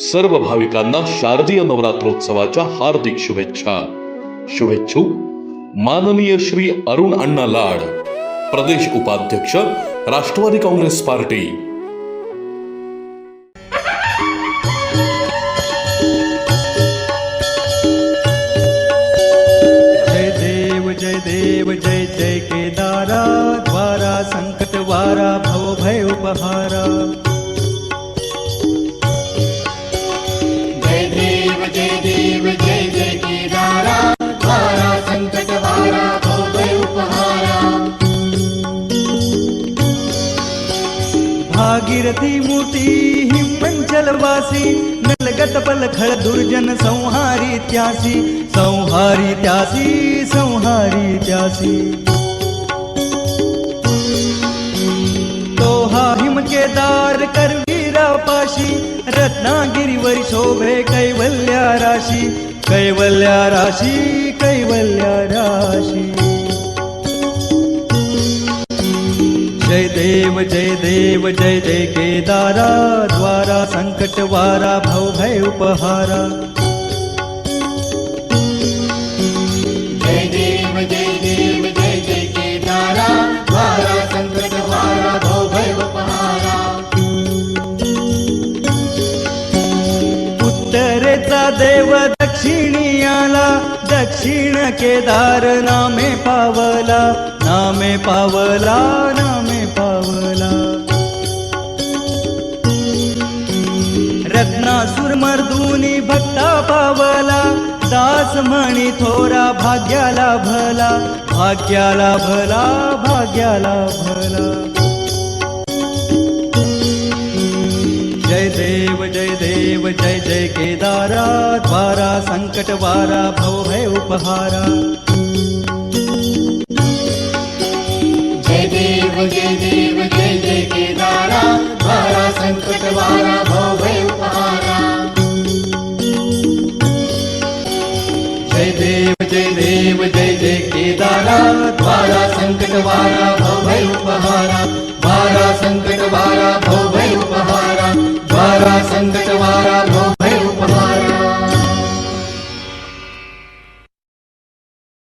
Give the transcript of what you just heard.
सर्व भाविकांना शारदीय नवरात्रोत्सवाच्या हार्दिक शुभेच्छा. शुभेच्छू. माननीय श्री अरुण अण्णा लाड प्रदेश उपाध्यक्ष राष्ट्रवादी काँग्रेस पार्टी. जय देव जय देव जय देव जय जय केदारा। द्वारा संकट वारा भय उपहारा। भागीरथी मोठी हिमंचल वासी नलगत पलखळ दुर्जन संहारी त्यासी। संहारी त्यासी संहारी त्यासी। तोहा हिम केदार करवीरा पाशी रत्नागिरीवर शोभे कैवल्या राशी कैवल्या राशी कैवल्या राशी. जय देव जय देव जय जय केदारा द्वारा संकट वारा भव भय उपहारा. देव दक्षिणी आला दक्षिण केदार नामे पावला नामे पावला नामे पावला. रत्नासूर मर्दुनी भक्ता पावला दास म्हणी थोरा भाग्याला भला भाग्याला भला भाग्याला भला. जय जय केदारा, द्वारा, संकट वारा, भव भय उपहारा। जय देव जय देव, जय जय केदारा, द्वारा, संकट वारा भय उपहारा। जय देव जय देव, जय जय केदारा, द्वारा, संकट वारा, भव